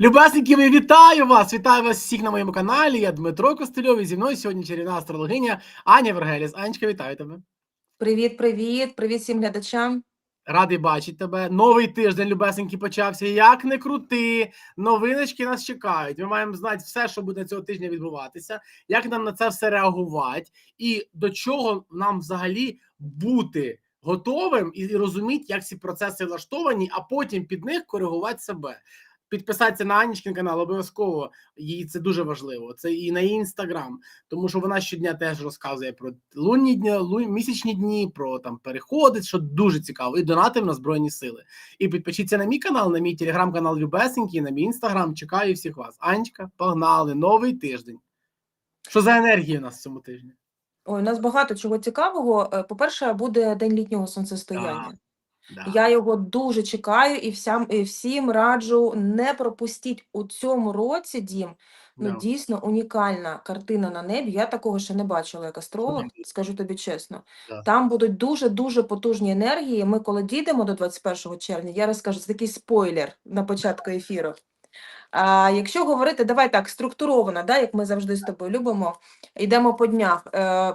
Любесенькі, ви вітаю вас! Вітаю вас всіх на моєму каналі. Я Дмитро Костельов і зі мною сьогодні чарівна астрологиня Аня Вергеліс. Анечка, вітаю тебе. Привіт, привіт, привіт всім глядачам. Радий бачити тебе. Новий тиждень, любесенький, почався. Як не крути, новиночки нас чекають. Ми маємо знати все, що буде цього тижня відбуватися, як нам на це все реагувати, і до чого нам взагалі бути готовим і розуміти, як ці процеси влаштовані, а потім під них коригувати себе. Підписатися на Анічкин канал обов'язково. Їй це дуже важливо. Це і на її інстаграм, тому що вона щодня теж розказує про лунні дні, лун, місячні дні, про там переходи, що дуже цікаво, і донатив на збройні сили. І підпишіться на мій канал, на мій телеграм-канал Любесенький, на мій інстаграм. Чекаю всіх вас. Анечка, погнали, новий тиждень. Що за енергія у нас в цьому тижні? Ой, у нас багато чого цікавого. Е, По-перше, буде день літнього сонцестояння. Да. Я його дуже чекаю і всім, і всім раджу не пропустіть у цьому році, Дім. Ну, Да. дійсно унікальна картина на небі. Я такого ще не бачила як астролог, скажу тобі чесно. Да. Там будуть дуже-дуже потужні енергії. Ми, коли дійдемо до 21 червня, я розкажу, це такий спойлер на початку ефіру. А, якщо говорити, давай так, структуровано, да, як ми завжди з тобою любимо, йдемо по днях. Е,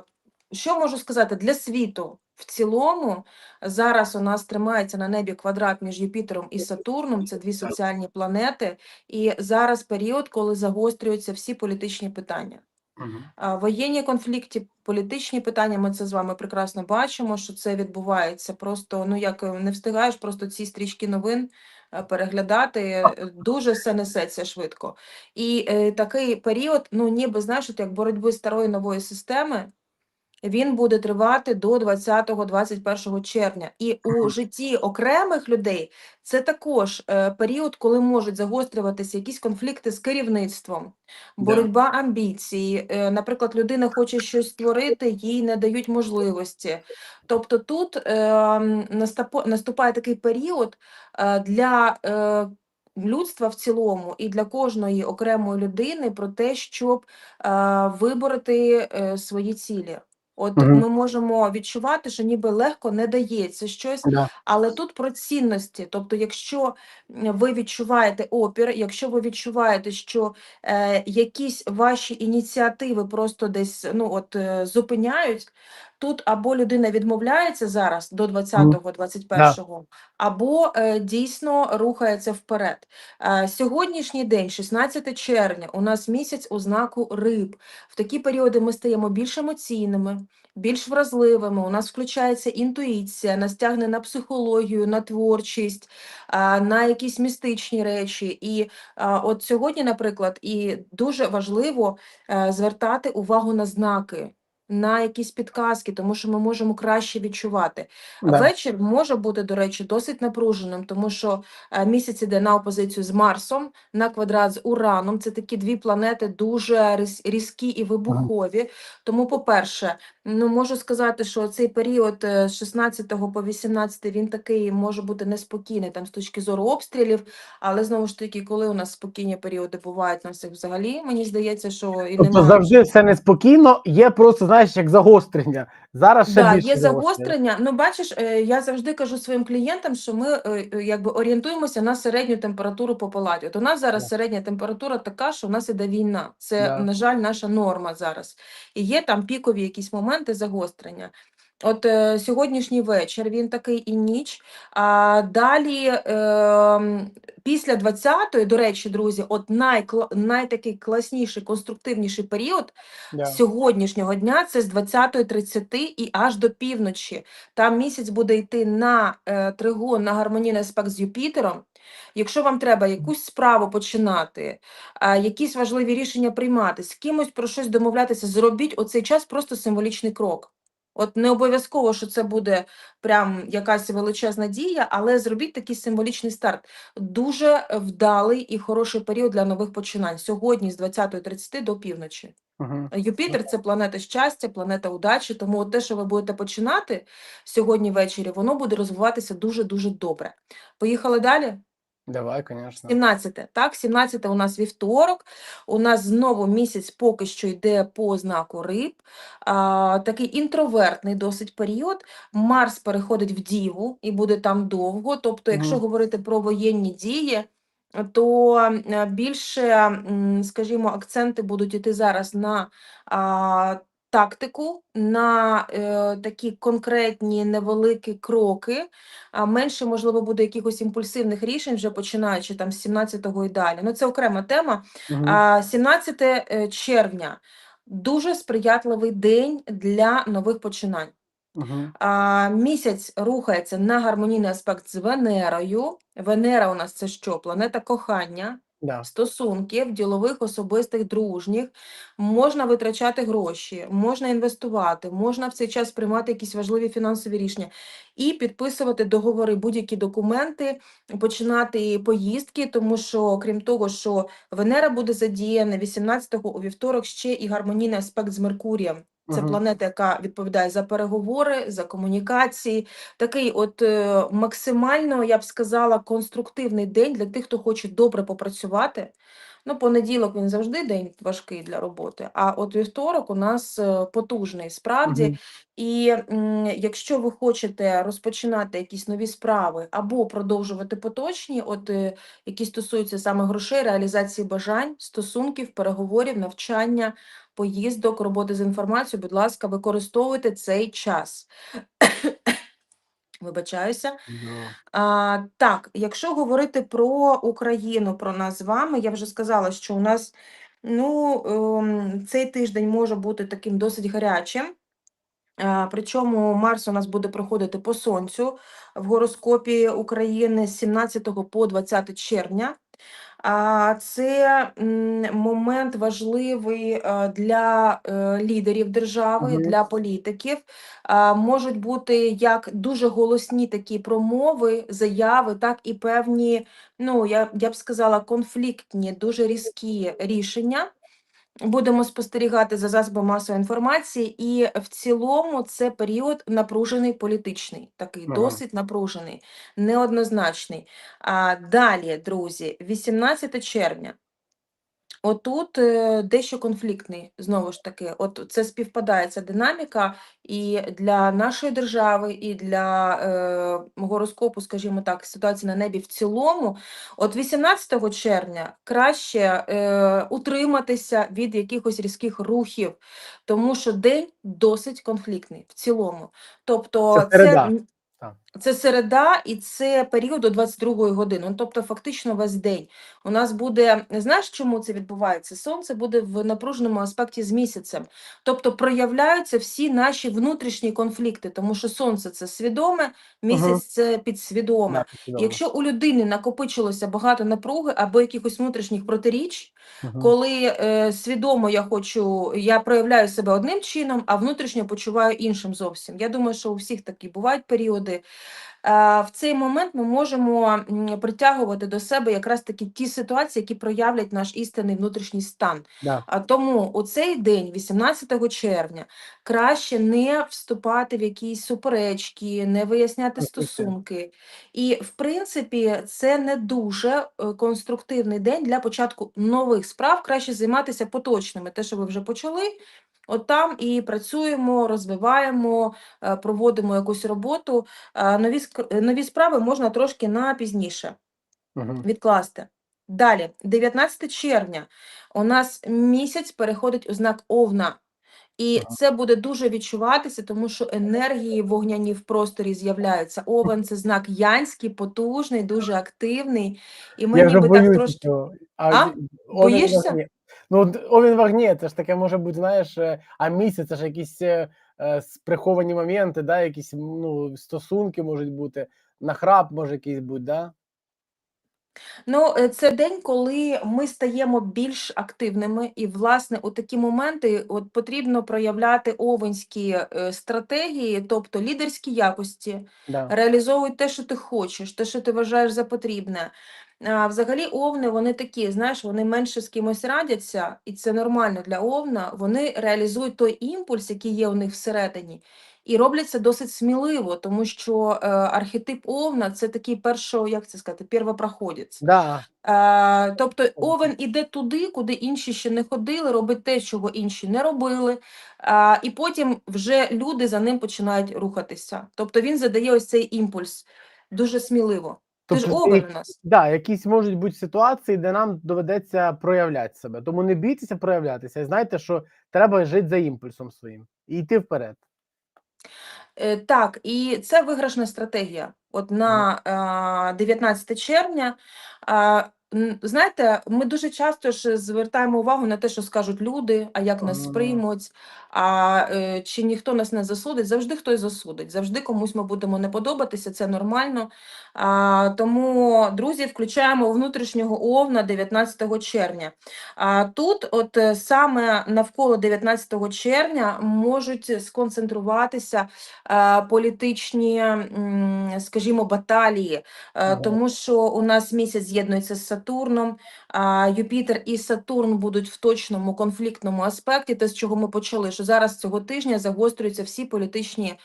що можу сказати для світу? В цілому зараз у нас тримається на небі квадрат між Юпітером і Сатурном, це дві соціальні планети, і зараз період, коли загострюються всі політичні питання. А, Воєнні конфлікти, політичні питання, ми це з вами прекрасно бачимо, що це відбувається. Просто ну як е, не встигаєш просто ці стрічки новин е, переглядати, е, дуже все несеться швидко. І е, такий період, ну ніби знаєш, як боротьби старої нової системи. Він буде тривати до 20-21 червня. І у житті окремих людей це також е, період, коли можуть загострюватися якісь конфлікти з керівництвом, боротьба амбіцій. Е, наприклад, людина хоче щось створити, їй не дають можливості. Тобто тут е, м, настапо- наступає такий період е, для людства в цілому і для кожної окремої людини про те, щоб вибороти свої цілі. От угу. ми можемо відчувати, що ніби легко не дається щось, Да. але тут про цінності. Тобто, якщо ви відчуваєте опір, якщо ви відчуваєте, що е, якісь ваші ініціативи просто десь ну от е, зупиняють, тут або людина відмовляється зараз до 20-го, 21-го, або е, дійсно рухається вперед. Е, сьогоднішній день, 16 червня, у нас місяць у знаку риб. В такі періоди ми стаємо більш емоційними, більш вразливими. У нас включається інтуїція, нас тягне на психологію, на творчість, а, на якісь містичні речі. І от сьогодні, наприклад, і дуже важливо е, звертати увагу на знаки. На якісь підказки, тому що ми можемо краще відчувати. Да. Вечір може бути, до речі, досить напруженим, тому що е, місяць іде на опозицію з Марсом, на квадрат з Ураном. Це такі дві планети дуже різ- різкі і вибухові. Тому, по-перше, ну можу сказати, що цей період е, з 16 по 18 він такий може бути неспокійний там з точки зору обстрілів. Але знову ж таки, коли у нас спокійні періоди бувають на всіх взагалі, мені здається, що і Тобто немає. завжди все неспокійно, є просто, знаєш, як загострення. Зараз ще Да, більше є загострення. Ну, бачиш, е, я завжди кажу своїм клієнтам, що ми е, е, якби орієнтуємося на середню температуру по палаті. От у нас зараз Да. середня температура така, що у нас іде війна. Це, Да. на жаль, наша норма зараз. І є там пікові якісь моменти загострення. От е, сьогоднішній вечір він такий і ніч. А далі, е, після 20-ї, до речі, друзі, от найкла, найтакий класніший, конструктивніший період Да. сьогоднішнього дня це з 20.30 і аж до півночі. Там місяць буде йти на е, тригон, на гармонійний аспект з Юпітером. Якщо вам треба якусь справу починати, а, якісь важливі рішення приймати, з кимось про щось домовлятися, зробіть оцей час просто символічний крок. От не обов'язково, що це буде прям якась величезна дія, але зробіть такий символічний старт. Дуже вдалий і хороший період для нових починань. Сьогодні з 20.30 до півночі. Мгм. Юпітер це планета щастя, планета удачі. Тому от те, що ви будете починати сьогодні ввечері, воно буде розвиватися дуже дуже добре. Поїхали далі. Давай, звісно. 17, так, 17 у нас вівторок. У нас знову місяць поки що йде по знаку риб. А, такий інтровертний досить період. Марс переходить в Діву і буде там довго. Тобто, якщо Мгм. говорити про воєнні дії, то е, більше, скажімо, акценти будуть іти зараз на а, тактику, на е, такі конкретні невеликі кроки, а менше, можливо, буде якихось імпульсивних рішень, вже починаючи там з 17-го і далі. Ну, це окрема тема. А, 17 е, червня дуже сприятливий день для нових починань. Мгм. А, місяць рухається на гармонійний аспект з Венерою. Венера у нас це що? Планета кохання, Да. стосунків, ділових, особистих, дружніх. Можна витрачати гроші, можна інвестувати, можна в цей час приймати якісь важливі фінансові рішення і підписувати договори, будь-які документи, починати поїздки, тому що, крім того, що Венера буде задіяна 18-го у вівторок ще і гармонійний аспект з Меркурієм. Це Мгм. планета, яка відповідає за переговори, за комунікації. Такий от е, максимально, я б сказала, конструктивний день для тих, хто хоче добре попрацювати. Ну, понеділок він завжди день важкий для роботи, а от вівторок у нас е, потужний справді. Мгм. І якщо ви хочете розпочинати якісь нові справи або продовжувати поточні, от е, які стосуються саме грошей, реалізації бажань, стосунків, переговорів, навчання, поїздок, роботи з інформацією, будь ласка, використовуйте цей час. Вибачаюся. А, так, якщо говорити про Україну, про нас з вами, я вже сказала, що у нас ну, ем, цей тиждень може бути таким досить гарячим. Причому Марс у нас буде проходити по Сонцю в гороскопі України з 17 по 20 червня. А Це момент важливий е, для е, лідерів держави, для політиків. Можуть бути як дуже голосні такі промови, заяви, так і певні, ну я, я б сказала, конфліктні, дуже різкі рішення. Будемо спостерігати за засобами масової інформації, і в цілому це період напружений політичний, такий Ага. досить напружений, неоднозначний. А далі, друзі, 18 червня. Отут е, дещо конфліктний, знову ж таки, от це співпадає ця динаміка і для нашої держави, і для е, гороскопу, скажімо так, ситуації на небі в цілому. От 18 червня краще е, утриматися від якихось різких рухів, тому що день досить конфліктний в цілому. Тобто, Це середа. Це середа і це період до 22 години. Ну, тобто, фактично весь день. У нас буде, знаєш, чому це відбувається? Сонце буде в напруженому аспекті з місяцем. Тобто проявляються всі наші внутрішні конфлікти, тому що сонце це свідоме, місяць це підсвідоме. Да. Якщо у людини накопичилося багато напруги або якихось внутрішніх протиріч, Мгм. коли е, свідомо я хочу, я проявляю себе одним чином, а внутрішньо почуваю іншим зовсім. Я думаю, що у всіх такі бувають періоди. Е, в цей момент ми можемо притягувати до себе якраз таки ті ситуації, які проявлять наш істинний внутрішній стан. Да. А тому у цей день, 18 червня, краще не вступати в якісь суперечки, не виясняти стосунки. І, в принципі, це не дуже е, конструктивний день для початку нових справ. Краще займатися поточними, те, що ви вже почали. От там і працюємо, розвиваємо, е, проводимо якусь роботу. Е, Нові, е, нові справи можна трошки на пізніше Мгм. відкласти. Далі, 19 червня, у нас місяць переходить у знак Овна. І Ага. це буде дуже відчуватися, тому що енергії вогняні в просторі з'являються. Овен це знак янський, потужний, дуже активний. І ми Я ніби так трошки. цього. А? Овен Боїшся? Ну, Овін овен в це ж таке може бути, знаєш, е, а місяць це ж якісь е, е, приховані моменти, да, якісь ну, стосунки можуть бути, нахрап може якийсь бути, да? Ну, е, це день, коли ми стаємо більш активними, і, власне, у такі моменти от потрібно проявляти овенські е, стратегії, тобто лідерські якості, Да. реалізовуй те, що ти хочеш, те, що ти вважаєш за потрібне. А, взагалі, овни, вони такі, знаєш, вони менше з кимось радяться, і це нормально для овна. Вони реалізують той імпульс, який є у них всередині, і роблять це досить сміливо, тому що е, архетип овна це такий першо, як це сказати, первопроходець. Да. Е, тобто овен іде туди, куди інші ще не ходили, робить те, чого інші не робили, е, і потім вже люди за ним починають рухатися. Тобто він задає ось цей імпульс дуже сміливо. Ти ж Тобто, овен у нас. Да, якісь можуть бути ситуації, де нам доведеться проявляти себе. Тому не бійтеся проявлятися. І знайте, що треба жити за імпульсом своїм і йти вперед. Е, Так, і це виграшна стратегія. От на 19 червня. А, знаєте, ми дуже часто ж звертаємо увагу на те, що скажуть люди, а як нас сприймуть, а е, чи ніхто нас не засудить. Завжди хтось засудить, завжди комусь ми будемо не подобатися, це нормально. А, тому, друзі, включаємо внутрішнього овна 19 червня. А тут, от е, саме навколо 19 червня, можуть сконцентруватися е, політичні, скажімо, баталії, е, тому що у нас місяць з'єднується з Сатурном, Юпітер і Сатурн будуть в точному конфліктному аспекті, те, з чого ми почали, що зараз цього тижня загострюються всі політичні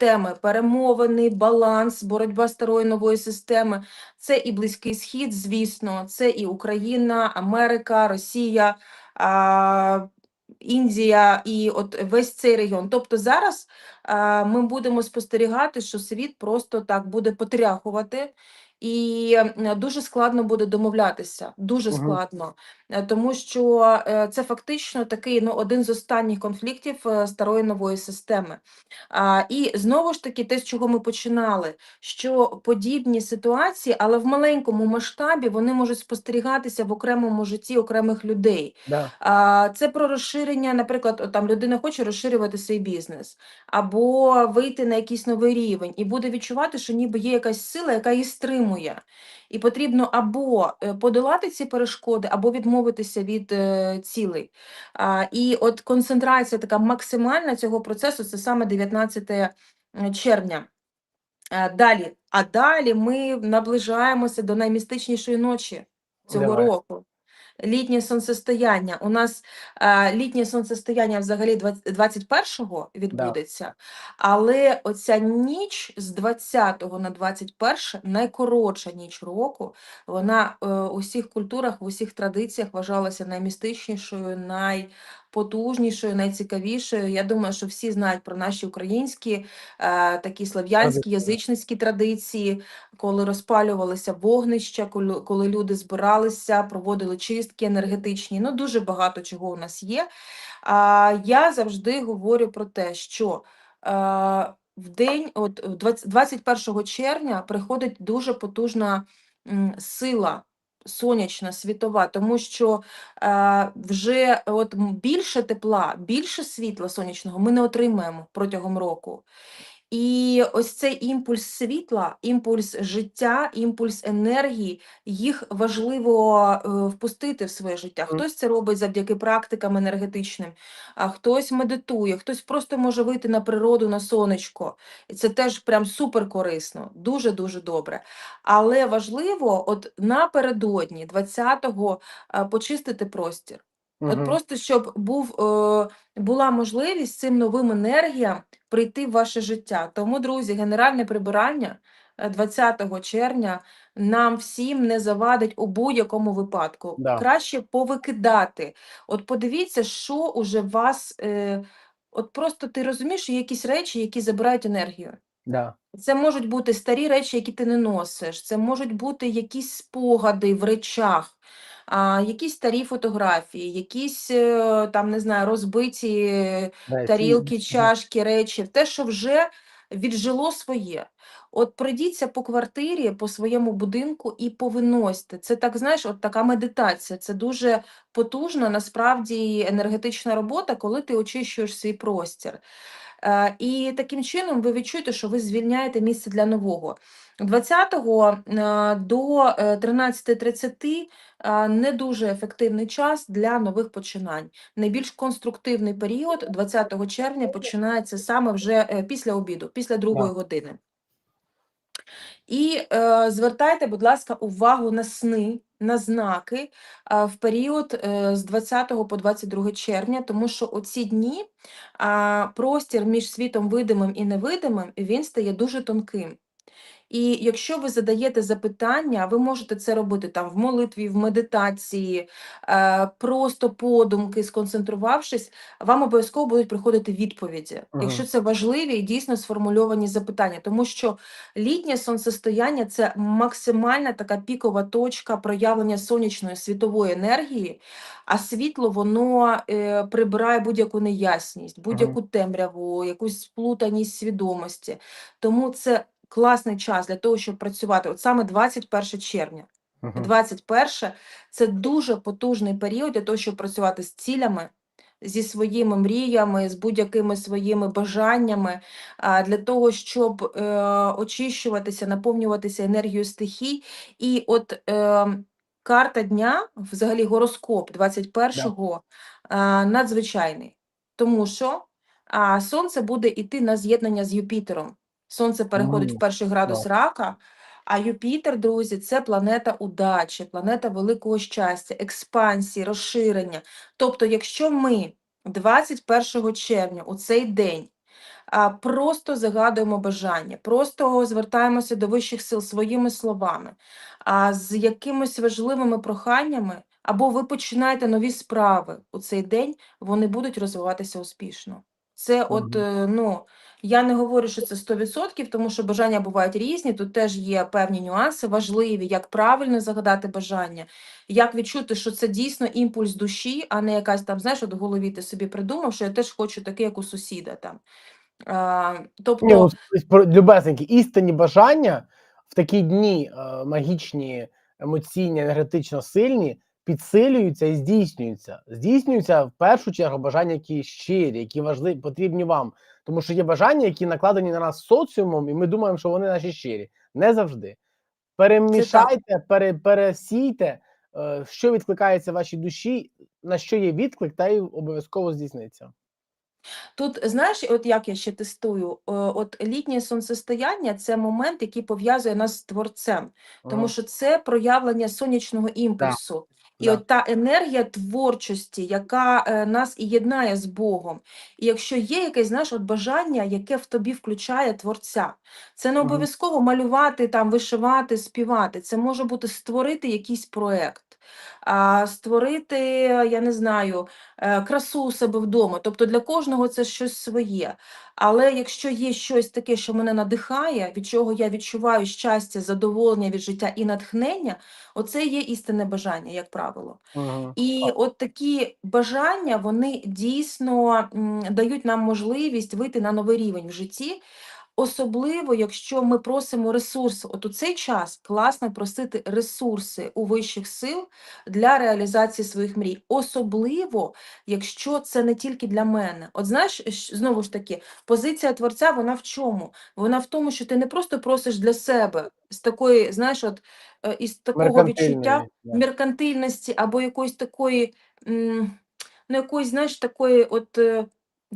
теми: перемовини, баланс, боротьба старої нової системи. Це і Близький Схід, звісно, це і Україна, Америка, Росія. Індія і от весь цей регіон. Тобто зараз а, ми будемо спостерігати, що світ просто так буде потряхувати, і дуже складно буде домовлятися. Дуже складно, Е, тому що е, це фактично такий ну, один з останніх конфліктів е, старої нової системи. А, і знову ж таки, те, з чого ми починали, що подібні ситуації, але в маленькому масштабі, вони можуть спостерігатися в окремому житті окремих людей. Да. А, Це про розширення, наприклад, там людина хоче розширювати свій бізнес або вийти на якийсь новий рівень, і буде відчувати, що ніби є якась сила, яка її стримує. І потрібно або е, подолати ці перешкоди, або відмовитися від е, цілей. І от концентрація така максимальна цього процесу це саме 19 е, червня. Далі, а далі ми наближаємося до наймістичнішої ночі цього Давай. року. Літнє сонцестояння. У нас е, літнє сонцестояння взагалі 20 21-го відбудеться, але оця ніч з 20 на 21 найкоротша ніч року. Вона е, у всіх культурах, в усіх традиціях вважалася наймістичнішою, найпотужнішою, найцікавішою. Я думаю, що всі знають про наші українські е, такі слав'янські Традиції. язичницькі традиції, коли розпалювалися вогнища, коли, коли люди збиралися, проводили чистки енергетичні. Ну, дуже багато чого у нас є. А, я завжди говорю про те, що е, в день, от в 20 21 червня, приходить дуже потужна сила. Сонячна, світова, тому що е, вже от більше тепла, більше світла сонячного ми не отримаємо протягом року. І ось цей імпульс світла, імпульс життя, імпульс енергії, їх важливо е, впустити в своє життя. Хтось це робить завдяки практикам енергетичним, а хтось медитує, хтось просто може вийти на природу, на сонечко. І це теж прям супер корисно, дуже-дуже добре. Але важливо, от напередодні 20-го е, почистити простір. От просто щоб був, е, була можливість цим новим енергіям прийти в ваше життя. Тому, друзі, генеральне прибирання е, 20 червня нам всім не завадить у будь-якому випадку. Да. Краще повикидати. От подивіться, що уже вас. Е, от просто ти розумієш, що є якісь речі, які забирають енергію. Да. Це можуть бути старі речі, які ти не носиш. Це можуть бути якісь спогади в речах, а, якісь старі фотографії, якісь е, там, не знаю, розбиті тарілки, чашки, речі, те, що вже віджило своє. От пройдіться по квартирі, по своєму будинку і повиносьте. Це так, знаєш, от така медитація. Це дуже потужна, насправді, енергетична робота, коли ти очищуєш свій простір. Е, І таким чином ви відчуєте, що ви звільняєте місце для нового. 20 е, до е, 13.30 е, не дуже ефективний час для нових починань. Найбільш конструктивний період 20 червня починається саме вже після обіду, після другої години. І е, звертайте, будь ласка, увагу на сни, на знаки е, в період е, з 20 по 22 червня, тому що у ці дні е, простір між світом видимим і невидимим він стає дуже тонким. І якщо ви задаєте запитання, ви можете це робити там в молитві, в медитації, е, просто подумки, сконцентрувавшись, вам обов'язково будуть приходити відповіді, Мгм. якщо це важливі і дійсно сформульовані запитання, тому що літнє сонцестояння це максимальна така пікова точка проявлення сонячної світової енергії, а світло воно е, прибирає будь-яку неясність, будь-яку темряву, якусь сплутаність свідомості. Тому це класний час для того, щоб працювати. От саме 21 червня. Мгм. 21 це дуже потужний період для того, щоб працювати з цілями, зі своїми мріями, з будь-якими своїми бажаннями, для того, щоб е, очищуватися, наповнюватися енергією стихій. І от е, карта дня, взагалі гороскоп 21-го, е, надзвичайний, тому що а, Сонце буде йти на з'єднання з Юпітером. Сонце переходить в перший градус Клас. рака, а Юпітер, друзі, це планета удачі, планета великого щастя, експансії, розширення. Тобто, якщо ми 21 червня у цей день просто загадуємо бажання, просто звертаємося до вищих сил своїми словами, а, з якимись важливими проханнями, або ви починаєте нові справи у цей день, вони будуть розвиватися успішно. Це от, е, ну, я не говорю, що це 100%, тому що бажання бувають різні, тут теж є певні нюанси важливі, як правильно загадати бажання, як відчути, що це дійсно імпульс душі, а не якась там, знаєш, от в голові ти собі придумав, що я теж хочу таке, як у сусіда там. А, ну, тобто, про- любесенькі, істинні бажання в такі дні е, магічні, емоційні, енергетично сильні підсилюються і здійснюються. Здійснюються в першу чергу бажання, які щирі, які важливі, потрібні вам. Тому що є бажання, які накладені на нас соціумом, і ми думаємо, що вони наші щирі. Не завжди. Перемішайте, пере, пересійте, е, що відкликається в вашій душі, на що є відклик, та й обов'язково здійсниться. Тут знаєш, от як я ще тестую, е, от літнє сонцестояння це момент, який пов'язує нас з творцем, тому Мгм. що це проявлення сонячного імпульсу. І да. от та енергія творчості, яка е, нас і єднає з Богом. І якщо є якесь знаєш, от бажання, яке в тобі включає творця, це не обов'язково малювати, там, вишивати, співати. Це може бути створити якийсь проект, створити, я не знаю, е, красу у себе вдома. Тобто для кожного це щось своє. Але якщо є щось таке, що мене надихає, від чого я відчуваю щастя, задоволення від життя і натхнення, оце є істинне бажання, як правило. Мгм. І от такі бажання, вони дійсно дають нам можливість вийти на новий рівень в житті. Особливо, якщо ми просимо ресурси. От у цей час класно просити ресурси у вищих сил для реалізації своїх мрій. Особливо, якщо це не тільки для мене. От знаєш, знову ж таки, позиція творця, вона в чому? Вона в тому, що ти не просто просиш для себе з такої, знаєш, от е, із такого відчуття меркантильності або якоїсь такої, ну, якоїсь, знаєш, такої от е,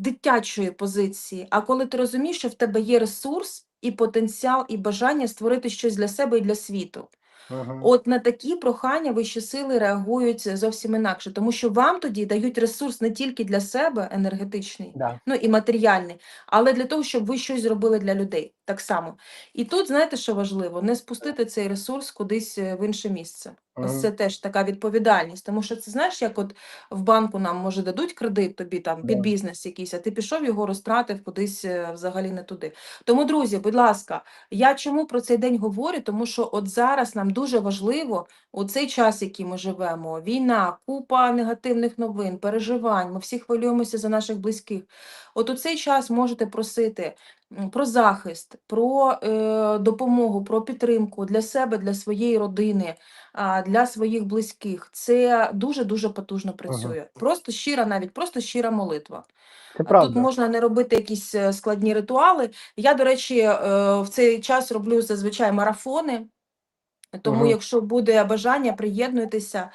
дитячої позиції. А коли ти розумієш, що в тебе є ресурс і потенціал, і бажання створити щось для себе і для світу. Ага. От на такі прохання вищі сили реагують зовсім інакше, тому що вам тоді дають ресурс не тільки для себе енергетичний, Да. ну і матеріальний, але для того, щоб ви щось зробили для людей так само. І тут, знаєте, що важливо, не спустити цей ресурс кудись е, в інше місце. Ось це теж така відповідальність, тому що це знаєш, як от в банку нам може дадуть кредит тобі там під бізнес якийсь, а ти пішов його розтратив кудись е, взагалі не туди. Тому, друзі, будь ласка, я чому про цей день говорю? Тому що от зараз нам дуже важливо у цей час, який ми живемо, війна, купа негативних новин, переживань, ми всі хвилюємося за наших близьких. От у цей час можете просити про захист, про е, допомогу, про підтримку для себе, для своєї родини, а, для своїх близьких. Це дуже-дуже потужно працює. Просто щира, навіть просто щира молитва. Це Тут можна не робити якісь е, складні ритуали. Я, до речі, е, в цей час роблю зазвичай марафони. Тому, Мгм. якщо буде бажання, приєднуйтеся,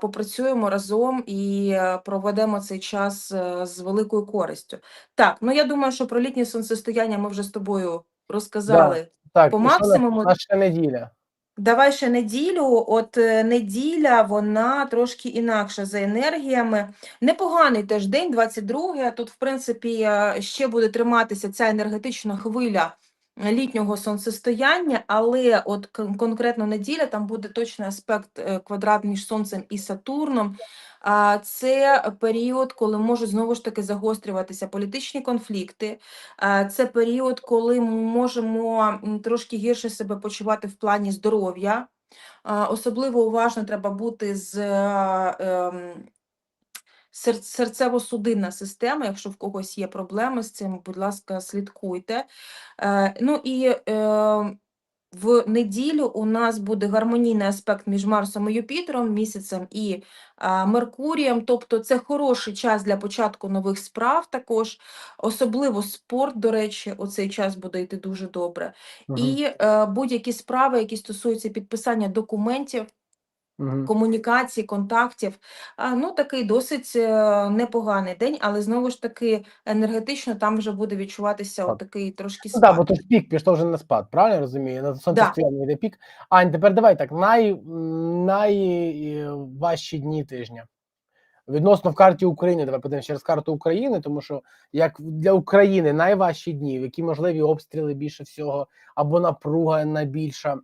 попрацюємо разом і е, проведемо цей час е, з великою користю. Так, ну я думаю, що про літнє сонцестояння ми вже з тобою розказали. Так, по максимуму- на ще неділя. Давай ще неділю. От е, неділя, вона трошки інакша за енергіями. Непоганий теж день, 22 Тут, в принципі, ще буде триматися ця енергетична хвиля літнього сонцестояння, але от конкретно неділя, там буде точний аспект е, квадрат між Сонцем і Сатурном. Це період, коли можуть знову ж таки загострюватися політичні конфлікти. Це період, коли ми можемо трошки гірше себе почувати в плані здоров'я. Особливо уважно треба бути з е, ем, серцево-судинна система. Якщо в когось є проблеми з цим, будь ласка, слідкуйте. Е, Ну і е, в неділю у нас буде гармонійний аспект між Марсом і Юпітером, місяцем і а, Меркурієм. Тобто це хороший час для початку нових справ також. Особливо спорт, до речі, у цей час буде йти дуже добре. Мгм. І е, будь-які справи, які стосуються підписання документів, Мгм. комунікації, контактів. Ну, такий досить е, непоганий день, але знову ж таки енергетично там вже буде відчуватися Так. отакий трошки Ну так, бо то ж пік пішло вже на спад, правильно я розумію? На сонцестояння йде пік. Ань, тепер давай так, най, найважчі дні тижня. Відносно в карті України, давай подивимося через карту України, тому що як для України найважчі дні, в які можливі обстріли більше всього, або напруга найбільша.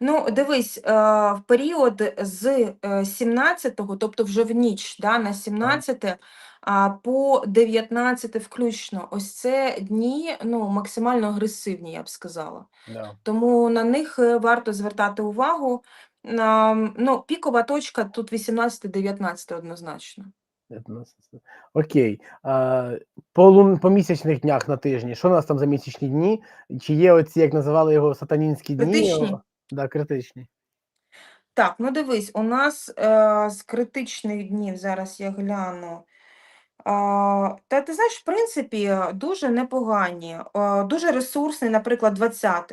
Ну, дивись, е, в період з е, 17-го, тобто вже в ніч, да, на 17 а, по 19 включно, ось це дні ну, максимально агресивні, я б сказала. Да. Тому на них е, варто звертати увагу. Ну, пікова точка тут 18-19 однозначно. 19. Окей. А, по, лун, по місячних днях на тижні. Що у нас там за місячні дні? Чи є оці, як називали його, сатанінські дні? Критичні? Да, критичні. Так, ну дивись, у нас е, з критичних днів, зараз я гляну. А, та ти знаєш, в принципі, дуже непогані, е, дуже ресурсний, наприклад, 20.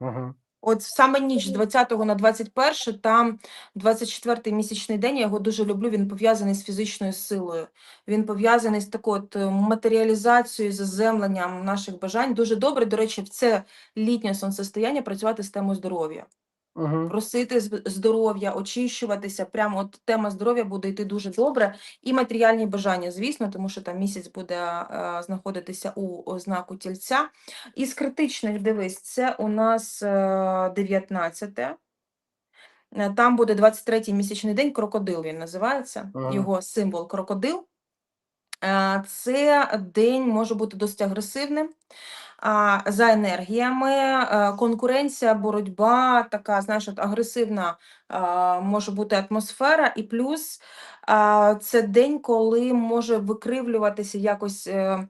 Угу. От саме ніч з 20 на 21, там 24-й місячний день, я його дуже люблю, він пов'язаний з фізичною силою. Він пов'язаний з такою от е, матеріалізацією, заземленням наших бажань. Дуже добре, до речі, в це літнє сонцестояння працювати з темою здоров'я Угу. просити здоров'я, очищуватися. Прямо от тема здоров'я буде йти дуже добре. І матеріальні бажання, звісно, тому що там місяць буде е, знаходитися у знаку тільця. Із критичних дивись, це у нас е, 19. Е, Там буде 23-й місячний день, крокодил він називається, Ага. його символ крокодил. Е, Це день може бути досить агресивним. А, за енергіями, е, конкуренція, боротьба, така, знаєш, от агресивна може бути атмосфера, і плюс це день, коли може викривлюватися якось е,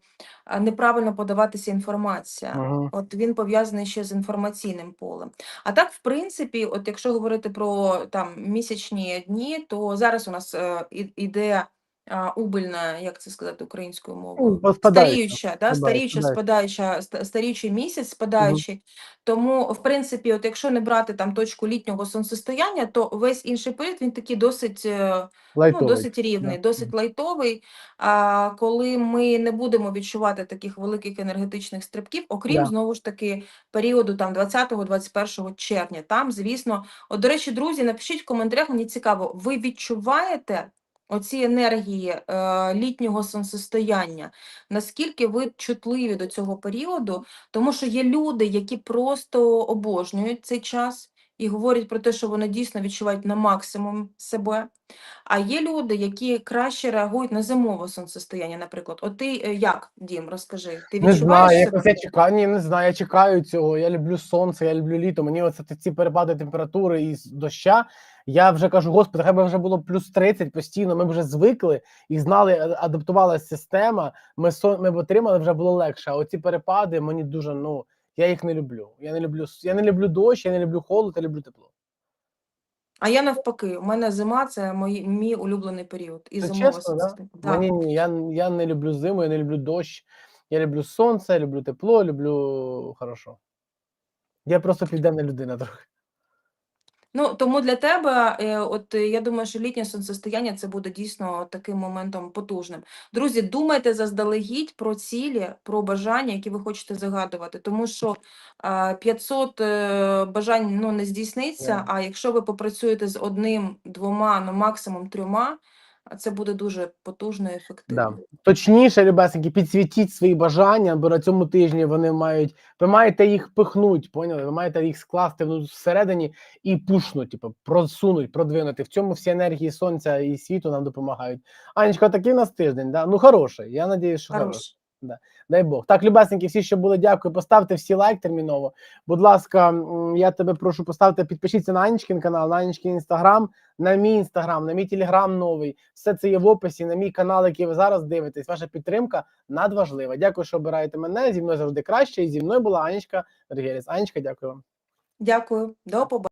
неправильно подаватися інформація. Угу. От він пов'язаний ще з інформаційним полем. А так, в принципі, от якщо говорити про там місячні дні, то зараз у нас е, іде убильна, як це сказати українською мовою? Ну, Старіюча, да, старіюча, спадаюча. старіючий місяць, спадаючий. Тому, в принципі, от якщо не брати там точку літнього сонцестояння, то весь інший період він такий досить, е, ну, досить рівний, да. досить лайтовий. А коли ми не будемо відчувати таких великих енергетичних стрибків, окрім Да. знову ж таки періоду там 20-21 червня. Там, звісно, от, до речі, друзі, напишіть в коментарях, мені цікаво, ви відчуваєте оці енергії е, літнього сонцестояння? Наскільки ви чутливі до цього періоду? Тому що є люди, які просто обожнюють цей час і говорять про те, що вони дійсно відчувають на максимум себе. А є люди, які краще реагують на зимове сонцестояння, наприклад. От ти е, як, Дім, розкажи, ти Не відчуваєш знаю, себе? якось я чекаю. Ні, не знаю, я чекаю цього. Я люблю сонце, я люблю літо. Мені оце ці перепади температури і доща. Я вже кажу, господи, хай би вже було плюс 30 постійно. Ми вже звикли і знали, адаптувалася система. Ми сон, ми б отримали, вже було легше. А оці перепади мені дуже ну я їх не люблю. Я не люблю я не люблю дощ, я не люблю холод, я люблю тепло. А я навпаки, у мене зима це мої, мій улюблений період. І Це зимове чесно, да? Да. Мені ні, я, я не люблю зиму, я не люблю дощ. Я люблю сонце, люблю тепло, люблю хорошо. Я просто південна людина трохи. Ну, тому для тебе, е, от е, я думаю, що літнє сонцестояння це буде дійсно таким моментом потужним. Друзі, думайте заздалегідь про цілі, про бажання, які ви хочете загадувати, тому що а, 500 е, бажань ну, не здійсниться, а якщо ви попрацюєте з одним, двома, ну максимум трьома, це буде дуже потужно і ефективно. Точніше, любесеньки, підсвітіть свої бажання, бо на цьому тижні вони мають. Ви маєте їх пихнуть, поняли? Ви маєте їх скласти всередині і пушнуть, типу, просунуть, продвинути. В цьому всі енергії сонця і світу нам допомагають. Анечка, такий у нас тиждень, да? Ну хороший. Я надіюсь, що хороший. Хорош. Дай Бог. Так, любесненькі, всі, що були, дякую. Поставте всі лайк терміново. Будь ласка, я тебе прошу поставте, підпишіться на Анічкин канал, на Анічкин інстаграм, на мій інстаграм, на мій телеграм новий. Все це є в описі, на мій канал, який ви зараз дивитесь. Ваша підтримка надважлива. Дякую, що обираєте мене. Зі мною завжди краще. І зі мною була Анічка Регеліс. Анічка, дякую вам. Дякую. До побачення.